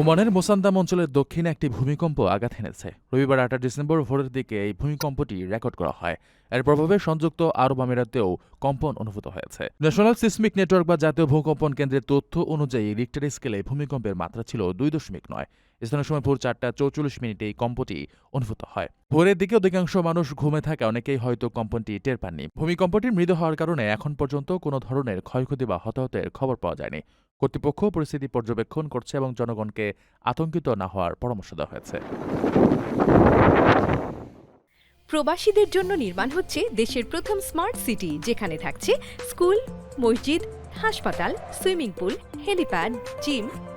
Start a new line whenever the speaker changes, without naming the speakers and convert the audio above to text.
ওমানের মোসান্দাম অঞ্চলের দক্ষিণে একটি ভূমিকম্প আঘাত হেনেছে রবিবার আট ডিসেম্বর ভোরের দিকে এই ভূমিকম্পটি রেকর্ড করা হয়। এর প্রভাবে সংযুক্ত আরব আমিরাতেও কম্পন অনুভূত হয়েছে। ন্যাশনাল সিসমিক নেটওয়ার্ক বা জাতীয় ভূকম্পন কেন্দ্রের তথ্য অনুযায়ী রিক্টার স্কেলে ভূমিকম্পের মাত্রা ছিল দুই দশমিক নয়। স্থানীয় সময় ভোর চারটা চৌচল্লিশ মিনিটে এই কম্পটি অনুভূত হয়। ভোরের দিকে অধিকাংশ মানুষ ঘুমে থাকা অনেকেই হয়তো কম্পনটি টের পাননি। ভূমিকম্পটি মৃদু হওয়ার কারণে এখন পর্যন্ত কোনো ধরনের ক্ষয়ক্ষতি বা হতাহতের খবর পাওয়া যায়নি। কর্তৃপক্ষ পরিস্থিতি পর্যবেক্ষণ করছে এবং জনগণকে আতঙ্কিত না হওয়ার পরামর্শ দেওয়া হয়েছে।
প্রবাসীদের জন্য নির্মাণ হচ্ছে দেশের প্রথম স্মার্ট সিটি, যেখানে থাকছে স্কুল, মসজিদ, হাসপাতাল, সুইমিং পুল, হেলিপ্যাড, জিম